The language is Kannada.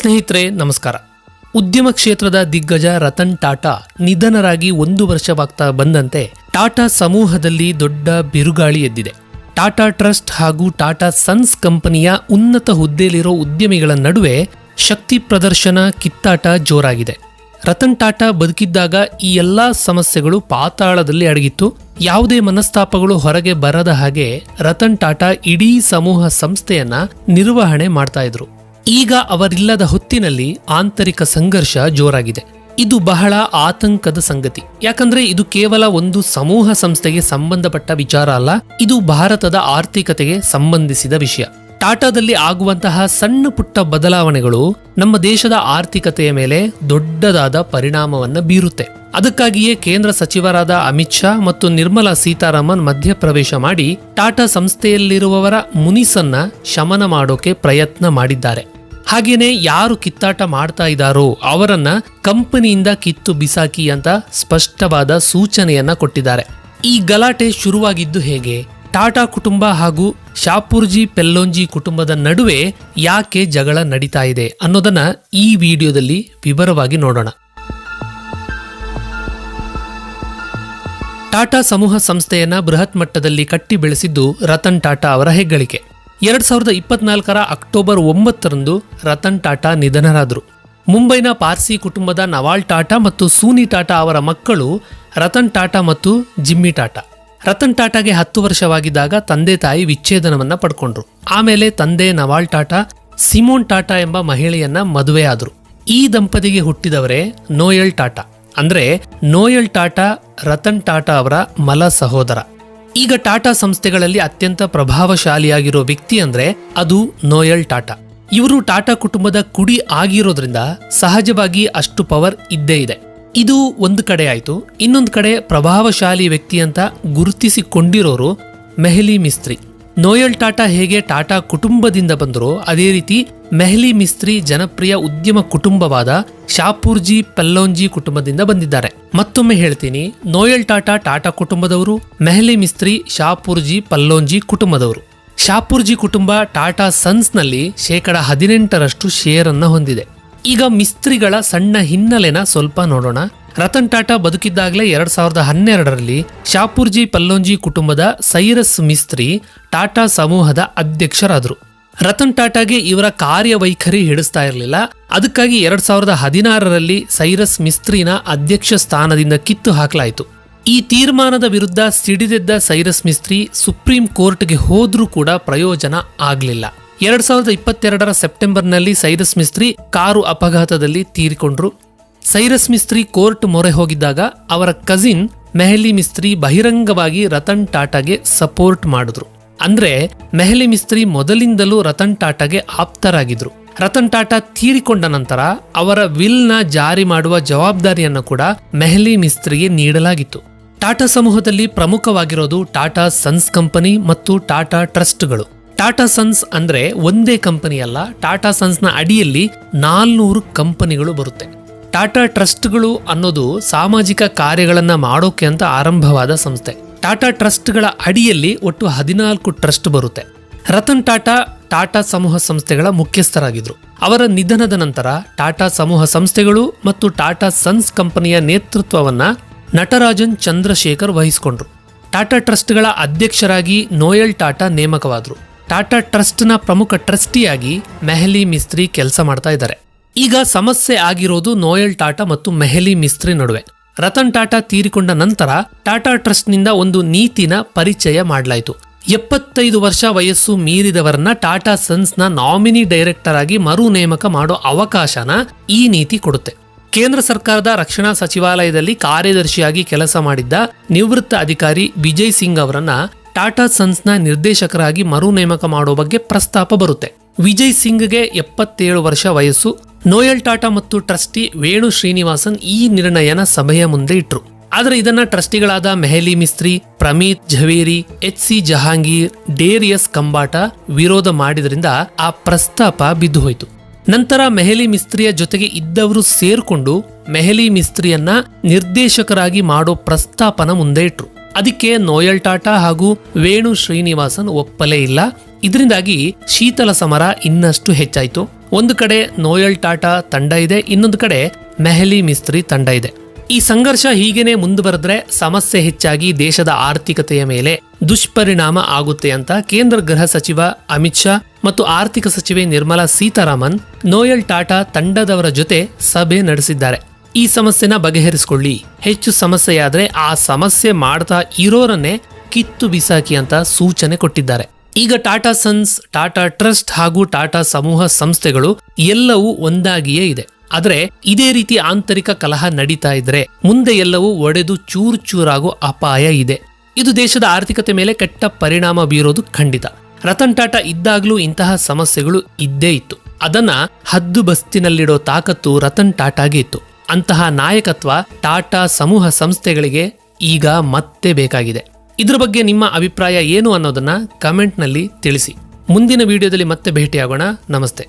ಸ್ನೇಹಿತರೆ, ನಮಸ್ಕಾರ. ಉದ್ಯಮ ಕ್ಷೇತ್ರದ ದಿಗ್ಗಜ ರತನ್ ಟಾಟಾ ನಿಧನರಾಗಿ ಒಂದು ವರ್ಷವಾಗ್ತಾ ಬಂದಂತೆ ಟಾಟಾ ಸಮೂಹದಲ್ಲಿ ದೊಡ್ಡ ಬಿರುಗಾಳಿ ಎದ್ದಿದೆ. ಟಾಟಾ ಟ್ರಸ್ಟ್ ಹಾಗೂ ಟಾಟಾ ಸನ್ಸ್ ಕಂಪನಿಯ ಉನ್ನತ ಹುದ್ದೆಯಲ್ಲಿರೋ ಉದ್ಯಮಿಗಳ ನಡುವೆ ಶಕ್ತಿ ಪ್ರದರ್ಶನ ಕಿತ್ತಾಟ ಜೋರಾಗಿದೆ. ರತನ್ ಟಾಟಾ ಬದುಕಿದ್ದಾಗ ಈ ಎಲ್ಲಾ ಸಮಸ್ಯೆಗಳು ಪಾತಾಳದಲ್ಲಿ ಅಡಗಿತ್ತು. ಯಾವುದೇ ಮನಸ್ತಾಪಗಳು ಹೊರಗೆ ಬರದ ಹಾಗೆ ರತನ್ ಟಾಟಾ ಇಡೀ ಸಮೂಹ ಸಂಸ್ಥೆಯನ್ನ ನಿರ್ವಹಣೆ ಮಾಡ್ತಾ ಇದ್ರು. ಈಗ ಅವರಿಲ್ಲದ ಹೊತ್ತಿನಲ್ಲಿ ಆಂತರಿಕ ಸಂಘರ್ಷ ಜೋರಾಗಿದೆ. ಇದು ಬಹಳ ಆತಂಕದ ಸಂಗತಿ. ಯಾಕಂದ್ರೆ ಇದು ಕೇವಲ ಒಂದು ಸಮೂಹ ಸಂಸ್ಥೆಗೆ ಸಂಬಂಧಪಟ್ಟ ವಿಚಾರ ಅಲ್ಲ, ಇದು ಭಾರತದ ಆರ್ಥಿಕತೆಗೆ ಸಂಬಂಧಿಸಿದ ವಿಷಯ. ಟಾಟಾದಲ್ಲಿ ಆಗುವಂತಹ ಸಣ್ಣ ಪುಟ್ಟ ಬದಲಾವಣೆಗಳು ನಮ್ಮ ದೇಶದ ಆರ್ಥಿಕತೆಯ ಮೇಲೆ ದೊಡ್ಡದಾದ ಪರಿಣಾಮವನ್ನ ಬೀರುತ್ತೆ. ಅದಕ್ಕಾಗಿಯೇ ಕೇಂದ್ರ ಸಚಿವರಾದ ಅಮಿತ್ ಶಾ ಮತ್ತು ನಿರ್ಮಲಾ ಸೀತಾರಾಮನ್ ಮಧ್ಯಪ್ರವೇಶ ಮಾಡಿ ಟಾಟಾ ಸಂಸ್ಥೆಯಲ್ಲಿರುವವರ ಮುನಿಸನ್ನ ಶಮನ ಮಾಡೋಕೆ ಪ್ರಯತ್ನ ಮಾಡಿದ್ದಾರೆ. ಹಾಗೇನೆ ಯಾರು ಕಿತ್ತಾಟ ಮಾಡ್ತಾ ಇದ್ದಾರೋ ಅವರನ್ನ ಕಂಪನಿಯಿಂದ ಕಿತ್ತು ಬಿಸಾಕಿ ಅಂತ ಸ್ಪಷ್ಟವಾದ ಸೂಚನೆಯನ್ನ ಕೊಟ್ಟಿದ್ದಾರೆ. ಈ ಗಲಾಟೆ ಶುರುವಾಗಿದ್ದು ಹೇಗೆ? ಟಾಟಾ ಕುಟುಂಬ ಹಾಗೂ ಶಾಪುರ್ಜಿ ಪೆಲ್ಲೋಂಜಿ ಕುಟುಂಬದ ನಡುವೆ ಯಾಕೆ ಜಗಳ ನಡೀತಾ ಇದೆ ಅನ್ನೋದನ್ನ ಈ ವಿಡಿಯೋದಲ್ಲಿ ವಿವರವಾಗಿ ನೋಡೋಣ. ಟಾಟಾ ಸಮೂಹ ಸಂಸ್ಥೆಯನ್ನ ಬೃಹತ್ ಮಟ್ಟದಲ್ಲಿ ಕಟ್ಟಿ ಬೆಳೆಸಿದ್ದು ರತನ್ ಟಾಟಾ ಅವರ ಹೆಗ್ಗಳಿಕೆ. ಎರಡ್ ಸಾವಿರದ ಇಪ್ಪತ್ನಾಲ್ಕರ ಅಕ್ಟೋಬರ್ ಒಂಬತ್ತರಂದು ರತನ್ ಟಾಟಾ ನಿಧನರಾದರು. ಮುಂಬೈನ ಪಾರ್ಸಿ ಕುಟುಂಬದ ನವಾಲ್ ಟಾಟಾ ಮತ್ತು ಸೂನಿ ಟಾಟಾ ಅವರ ಮಕ್ಕಳು ರತನ್ ಟಾಟಾ ಮತ್ತು ಜಿಮ್ಮಿ ಟಾಟಾ. ರತನ್ ಟಾಟಾಗೆ ಹತ್ತು ವರ್ಷವಾಗಿದ್ದಾಗ ತಂದೆ ತಾಯಿ ವಿಚ್ಛೇದನವನ್ನ ಪಡ್ಕೊಂಡ್ರು. ಆಮೇಲೆ ತಂದೆ ನವಾಲ್ ಟಾಟಾ, ಸಿಮೋನ್ ಟಾಟಾ ಎಂಬ ಮಹಿಳೆಯನ್ನ ಮದುವೆಯಾದರು ಈ ದಂಪತಿಗೆ ಹುಟ್ಟಿದವರೇ ನೋಯಲ್ ಟಾಟಾ. ಅಂದ್ರೆ ನೋಯಲ್ ಟಾಟಾ, ರತನ್ ಟಾಟಾ ಅವರ ಮಲ ಸಹೋದರ. ಈಗ ಟಾಟಾ ಸಂಸ್ಥೆಗಳಲ್ಲಿ ಅತ್ಯಂತ ಪ್ರಭಾವಶಾಲಿಯಾಗಿರೋ ವ್ಯಕ್ತಿ ಅಂದ್ರೆ ಅದು ನೋಯಲ್ ಟಾಟಾ. ಇವರು ಟಾಟಾ ಕುಟುಂಬದ ಕುಡಿ ಆಗಿರೋದ್ರಿಂದ ಸಹಜವಾಗಿ ಅಷ್ಟು ಪವರ್ ಇದ್ದೇ ಇದೆ. ಇದು ಒಂದು ಕಡೆ ಆಯಿತು, ಇನ್ನೊಂದು ಕಡೆ ಪ್ರಭಾವಶಾಲಿ ವ್ಯಕ್ತಿ ಅಂತ ಗುರುತಿಸಿಕೊಂಡಿರೋರು ಮೆಹಲಿ ಮಿಸ್ತ್ರಿ. ನೋಯಲ್ ಟಾಟಾ ಹೇಗೆ ಟಾಟಾ ಕುಟುಂಬದಿಂದ ಬಂದರೋ ಅದೇ ರೀತಿ ಮೆಹಲಿ ಮಿಸ್ತ್ರಿ ಜನಪ್ರಿಯ ಉದ್ಯಮ ಕುಟುಂಬವಾದ ಶಾಪೂರ್ಜಿ ಪಲ್ಲೋಂಜಿ ಕುಟುಂಬದಿಂದ ಬಂದಿದ್ದಾರೆ. ಮತ್ತೊಮ್ಮೆ ಹೇಳ್ತೀನಿ, ನೋಯಲ್ ಟಾಟಾ ಟಾಟಾ ಕುಟುಂಬದವರು, ಮೆಹ್ಲಿ ಮಿಸ್ತ್ರಿ ಶಾಪೂರ್ಜಿ ಪಲ್ಲೋಂಜಿ ಕುಟುಂಬದವರು. ಶಾಪೂರ್ಜಿ ಕುಟುಂಬ ಟಾಟಾ ಸನ್ಸ್ನಲ್ಲಿ ಶೇಕಡ ಹದಿನೆಂಟರಷ್ಟು ಅನ್ನ ಹೊಂದಿದೆ. ಈಗ ಮಿಸ್ತ್ರಿಗಳ ಸಣ್ಣ ಹಿನ್ನೆಲೆನ ಸ್ವಲ್ಪ ನೋಡೋಣ. ರತನ್ ಟಾಟಾ ಬದುಕಿದ್ದಾಗಲೇ ಎರಡ್ ಸಾವಿರದ ಹನ್ನೆರಡರಲ್ಲಿ ಶಾಪೂರ್ಜಿ ಪಲ್ಲೋಂಜಿ ಕುಟುಂಬದ ಸೈರಸ್ ಮಿಸ್ತ್ರಿ ಟಾಟಾ ಸಮೂಹದ ಅಧ್ಯಕ್ಷರಾದರು. ರತನ್ ಟಾಟಾಗೆ ಇವರ ಕಾರ್ಯವೈಖರಿ ಹಿಡಿಸ್ತಾ ಇರಲಿಲ್ಲ. ಅದಕ್ಕಾಗಿ ಎರಡ್ ಸಾವಿರದ ಹದಿನಾರರಲ್ಲಿ ಸೈರಸ್ ಮಿಸ್ತ್ರಿನ ಅಧ್ಯಕ್ಷ ಸ್ಥಾನದಿಂದ ಕಿತ್ತು ಹಾಕಲಾಯಿತು. ಈ ತೀರ್ಮಾನದ ವಿರುದ್ಧ ಸಿಡಿದೆದ್ದ ಸೈರಸ್ ಮಿಸ್ತ್ರಿ ಸುಪ್ರೀಂ ಕೋರ್ಟ್ಗೆ ಹೋದ್ರೂ ಕೂಡ ಪ್ರಯೋಜನ ಆಗಲಿಲ್ಲ. ಎರಡ್ ಸಾವಿರದ ಇಪ್ಪತ್ತೆರಡರ ಸೆಪ್ಟೆಂಬರ್ನಲ್ಲಿ ಸೈರಸ್ ಮಿಸ್ತ್ರಿ ಕಾರು ಅಪಘಾತದಲ್ಲಿ ತೀರಿಕೊಂಡ್ರು. ಸೈರಸ್ ಮಿಸ್ತ್ರಿ ಕೋರ್ಟ್ ಮೊರೆ ಹೋಗಿದ್ದಾಗ ಅವರ ಕಸಿನ್ ಮೆಹಲಿ ಮಿಸ್ತ್ರಿ ಬಹಿರಂಗವಾಗಿ ರತನ್ ಟಾಟಾಗೆ ಸಪೋರ್ಟ್ ಮಾಡಿದ್ರು. ಅಂದ್ರೆ ಮೆಹಲಿ ಮಿಸ್ತ್ರಿ ಮೊದಲಿಂದಲೂ ರತನ್ ಟಾಟಾಗೆ ಆಪ್ತರಾಗಿದ್ರು. ರತನ್ ಟಾಟಾ ತೀರಿಕೊಂಡ ನಂತರ ಅವರ ವಿಲ್ನ ಜಾರಿ ಮಾಡುವ ಜವಾಬ್ದಾರಿಯನ್ನು ಕೂಡ ಮೆಹಲಿ ಮಿಸ್ತ್ರಿಗೆ ನೀಡಲಾಗಿತ್ತು. ಟಾಟಾ ಸಮೂಹದಲ್ಲಿ ಪ್ರಮುಖವಾಗಿರೋದು ಟಾಟಾ ಸನ್ಸ್ ಕಂಪನಿ ಮತ್ತು ಟಾಟಾ ಟ್ರಸ್ಟ್ಗಳು. ಟಾಟಾ ಸನ್ಸ್ ಅಂದ್ರೆ ಒಂದೇ ಕಂಪನಿ ಅಲ್ಲ, ಟಾಟಾ ಸನ್ಸ್ನ ಅಡಿಯಲ್ಲಿ ನಾಲ್ನೂರು ಕಂಪನಿಗಳು ಬರುತ್ತೆ. ಟಾಟಾ ಟ್ರಸ್ಟ್ಗಳು ಅನ್ನೋದು ಸಾಮಾಜಿಕ ಕಾರ್ಯಗಳನ್ನ ಮಾಡೋಕೆ ಅಂತ ಆರಂಭವಾದ ಸಂಸ್ಥೆ. ಟಾಟಾ ಟ್ರಸ್ಟ್ಗಳ ಅಡಿಯಲ್ಲಿ ಒಟ್ಟು ಹದಿನಾಲ್ಕು ಟ್ರಸ್ಟ್ ಬರುತ್ತೆ. ರತನ್ ಟಾಟಾ ಟಾಟಾ ಸಮೂಹ ಸಂಸ್ಥೆಗಳ ಮುಖ್ಯಸ್ಥರಾಗಿದ್ರು. ಅವರ ನಿಧನದ ನಂತರ ಟಾಟಾ ಸಮೂಹ ಸಂಸ್ಥೆಗಳು ಮತ್ತು ಟಾಟಾ ಸನ್ಸ್ ಕಂಪನಿಯ ನೇತೃತ್ವವನ್ನ ನಟರಾಜನ್ ಚಂದ್ರಶೇಖರ್ ವಹಿಸಿಕೊಂಡ್ರು. ಟಾಟಾ ಟ್ರಸ್ಟ್ಗಳ ಅಧ್ಯಕ್ಷರಾಗಿ ನೋಯಲ್ ಟಾಟಾ ನೇಮಕವಾದರು. ಟಾಟಾ ಟ್ರಸ್ಟ್ನ ಪ್ರಮುಖ ಟ್ರಸ್ಟಿಯಾಗಿ ಮೆಹಲಿ ಮಿಸ್ತ್ರಿ ಕೆಲಸ ಮಾಡ್ತಾ ಇದ್ದಾರೆ. ಈಗ ಸಮಸ್ಯೆ ಆಗಿರೋದು ನೋಯಲ್ ಟಾಟಾ ಮತ್ತು ಮೆಹಲಿ ಮಿಸ್ತ್ರಿ ನಡುವೆ. ರತನ್ ಟಾಟಾ ತೀರಿಕೊಂಡ ನಂತರ ಟಾಟಾ ಟ್ರಸ್ಟ್ನಿಂದ ಒಂದು ನೀತಿನ ಪರಿಚಯ ಮಾಡಲಾಯಿತು. ಎಪ್ಪತ್ತೈದು ವರ್ಷ ವಯಸ್ಸು ಮೀರಿದವರನ್ನ ಟಾಟಾ ಸನ್ಸ್ನ ನಾಮಿನಿ ಡೈರೆಕ್ಟರ್ ಆಗಿ ಮರು ನೇಮಕ ಮಾಡೋ ಅವಕಾಶನ ಈ ನೀತಿ ಕೊಡುತ್ತೆ. ಕೇಂದ್ರ ಸರ್ಕಾರದ ರಕ್ಷಣಾ ಸಚಿವಾಲಯದಲ್ಲಿ ಕಾರ್ಯದರ್ಶಿಯಾಗಿ ಕೆಲಸ ಮಾಡಿದ್ದ ನಿವೃತ್ತ ಅಧಿಕಾರಿ ವಿಜಯ್ ಸಿಂಗ್ ಅವರನ್ನ ಟಾಟಾ ಸನ್ಸ್ನ ನಿರ್ದೇಶಕರಾಗಿ ಮರು ನೇಮಕ ಮಾಡೋ ಬಗ್ಗೆ ಪ್ರಸ್ತಾಪ ಬರುತ್ತೆ. ವಿಜಯ್ ಸಿಂಗ್ಗೆ ಎಪ್ಪತ್ತೇಳು ವರ್ಷ ವಯಸ್ಸು ನೋಯಲ್ ಟಾಟಾ ಮತ್ತು ಟ್ರಸ್ಟಿ ವೇಣು ಶ್ರೀನಿವಾಸನ್ ಈ ನಿರ್ಣಯನ ಸಭೆಯ ಮುಂದೆ ಇಟ್ರು. ಆದರೆ ಇದನ್ನ ಟ್ರಸ್ಟಿಗಳಾದ ಮೆಹಲಿ ಮಿಸ್ತ್ರಿ, ಪ್ರಮೀತ್ ಝವೇರಿ, ಎಚ್ ಸಿ ಜಹಾಂಗೀರ್, ಡೇರಿಯಸ್ ಕಂಬಾಟ ವಿರೋಧ ಮಾಡಿದ್ರಿಂದ ಆ ಪ್ರಸ್ತಾಪ ಬಿದ್ದು ಹೋಯಿತು. ನಂತರ ಮೆಹಲಿ ಮಿಸ್ತ್ರಿಯ ಜೊತೆಗೆ ಇದ್ದವರು ಸೇರ್ಕೊಂಡು ಮೆಹಲಿ ಮಿಸ್ತ್ರಿಯನ್ನ ನಿರ್ದೇಶಕರಾಗಿ ಮಾಡೋ ಪ್ರಸ್ತಾಪನ ಮುಂದೆ ಇಟ್ರು. ಅದಕ್ಕೆ ನೋಯಲ್ ಟಾಟಾ ಹಾಗೂ ವೇಣು ಶ್ರೀನಿವಾಸನ್ ಒಪ್ಪಲೇ ಇಲ್ಲ. ಇದರಿಂದಾಗಿ ಶೀತಲ ಸಮರ ಇನ್ನಷ್ಟು ಹೆಚ್ಚಾಯಿತು. ಒಂದು ಕಡೆ ನೋಯಲ್ ಟಾಟಾ ತಂಡ ಇದೆ, ಇನ್ನೊಂದು ಕಡೆ ಮೆಹಲಿ ಮಿಸ್ತ್ರಿ ತಂಡ ಇದೆ. ಈ ಸಂಘರ್ಷ ಹೀಗೇನೆ ಮುಂದುವರೆದ್ರೆ ಸಮಸ್ಯೆ ಹೆಚ್ಚಾಗಿ ದೇಶದ ಆರ್ಥಿಕತೆಯ ಮೇಲೆ ದುಷ್ಪರಿಣಾಮ ಆಗುತ್ತೆ ಅಂತ ಕೇಂದ್ರ ಗೃಹ ಸಚಿವ ಅಮಿತ್ ಶಾ ಮತ್ತು ಆರ್ಥಿಕ ಸಚಿವೆ ನಿರ್ಮಲಾ ಸೀತಾರಾಮನ್ ನೋಯಲ್ ಟಾಟಾ ತಂಡದವರ ಜೊತೆ ಸಭೆ ನಡೆಸಿದ್ದಾರೆ. ಈ ಸಮಸ್ಯೆನ ಬಗೆಹರಿಸಿಕೊಳ್ಳಿ. ಹೆಚ್ಚು ಸಮಸ್ಯೆಯಾದ್ರೆ ಆ ಸಮಸ್ಯೆ ಮಾಡ್ತಾ ಇರೋರನ್ನೇ ಕಿತ್ತು ಬಿಸಾಕಿ ಅಂತ ಸೂಚನೆ ಕೊಟ್ಟಿದ್ದಾರೆ. ಈಗ ಟಾಟಾ ಸನ್ಸ್, ಟಾಟಾ ಟ್ರಸ್ಟ್ ಹಾಗೂ ಟಾಟಾ ಸಮೂಹ ಸಂಸ್ಥೆಗಳು ಎಲ್ಲವೂ ಒಂದಾಗಿಯೇ ಇದೆ. ಆದರೆ ಇದೇ ರೀತಿ ಆಂತರಿಕ ಕಲಹ ನಡೀತಾ ಇದ್ರೆ ಮುಂದೆ ಎಲ್ಲವೂ ಒಡೆದು ಚೂರು ಚೂರಾಗೋ ಅಪಾಯ ಇದೆ. ಇದು ದೇಶದ ಆರ್ಥಿಕತೆ ಮೇಲೆ ಕೆಟ್ಟ ಪರಿಣಾಮ ಬೀರೋದು ಖಂಡಿತ. ರತನ್ ಟಾಟಾ ಇದ್ದಾಗಲೂ ಇಂತಹ ಸಮಸ್ಯೆಗಳು ಇದ್ದೇ ಇತ್ತು. ಅದನ್ನ ಹದ್ದು ಬಸ್ತಿನಲ್ಲಿಡೋ ತಾಕತ್ತು ರತನ್ ಟಾಟಾಗೆ ಇತ್ತು. ಅಂತಹ ನಾಯಕತ್ವ ಟಾಟಾ ಸಮೂಹ ಸಂಸ್ಥೆಗಳಿಗೆ ಈಗ ಮತ್ತೆ ಬೇಕಾಗಿದೆ. ಇದ್ರ ಬಗ್ಗೆ ನಿಮ್ಮ ಅಭಿಪ್ರಾಯ ಏನು ಅನ್ನೋದನ್ನ ಕಮೆಂಟ್ನಲ್ಲಿ ತಿಳಿಸಿ. ಮುಂದಿನ ವಿಡಿಯೋದಲ್ಲಿ ಮತ್ತೆ ಭೇಟಿಯಾಗೋಣ. ನಮಸ್ತೆ.